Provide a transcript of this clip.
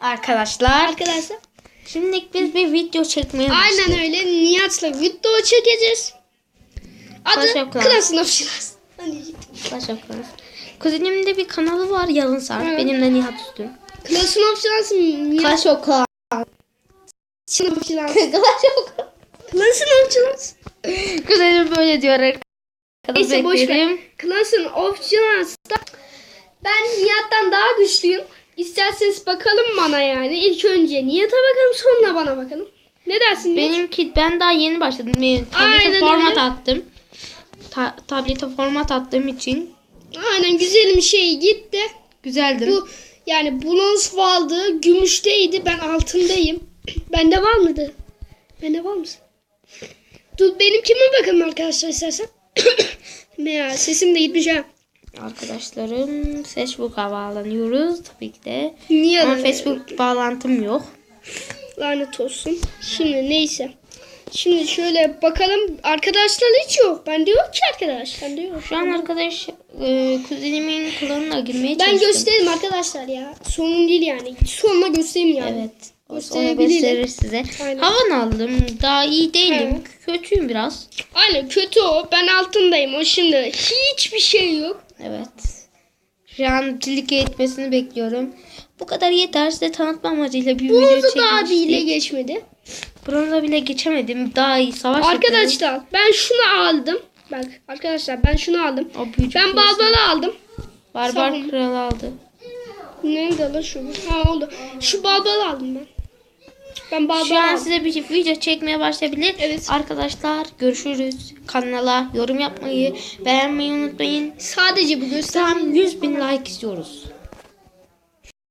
Arkadaşlar Arkadaşlar. şimdi biz bir video çekmeye başladık. Aynen öyle. Nihat'la video çekeceğiz. Adı. Clash of Clans. Kuzenimin de bir kanalı var Yalın Sarp. Evet. Benim de Nihat Üstün. Clans Nihat. Clash of Clans. Clash of Clans. Clash of Clans. Clash of Clans. Kuzenim böyle diyor arkadaşlar. Neyse boş ver. Clash of Clans'ta ben Nihat'tan daha güçlüyüm. İsterseniz bakalım bana yani. İlk önce Nihat'a bakalım sonra bana bakalım. Ne dersin Nihat? Benimki ben daha yeni başladım. Ben Aynen tablete öyle. format attım. Ta- tablete format attığım için Aynen güzel bir şey gitti. güzeldir. Bu yani bronz vardı, gümüşteydi. Ben altındayım. Bende var mıydı? Bende var mısın? Dur benim kime bakalım arkadaşlar istersen. ya sesim de gitmiş ha. Arkadaşlarım Facebook'a bağlanıyoruz tabii ki de. Niye? Ama? Facebook bağlantım yok. Lanet olsun. Şimdi neyse. Şimdi şöyle bakalım. Arkadaşlar hiç yok. Bende yok ki arkadaş. Bende yok. Şu an arkadaş e, kuzenimin klanına girmeye ben çalıştım. göstereyim arkadaşlar ya. Sorun değil yani. Sonra göstereyim yani. Evet. O sonra Gösterebilirim. gösterir size. Aynen. Havan aldım. Daha iyi değilim. Evet. Kötüyüm biraz. Aynen kötü o. Ben altındayım. O şimdi hiçbir şey yok. Evet. Şu an çilik etmesini bekliyorum. Bu kadar yeter. Size tanıtma amacıyla bir video Bronzu daha bile çekmiştik. geçmedi. Bronza bile geçemedim. Daha iyi savaş. Arkadaşlar ben şunu aldım. Bak arkadaşlar ben şunu aldım. O Ben. Barbar'ı aldım. Barbar savun. kralı aldı. Nerede lan şu? Ha oldu. Şu Barbar'ı aldım ben. Ben Şu an size bir video çekmeye başlayabilir. Evet. Arkadaşlar görüşürüz. Kanala yorum yapmayı, beğenmeyi unutmayın. Sadece bu göster. Tam 100 bin like istiyoruz.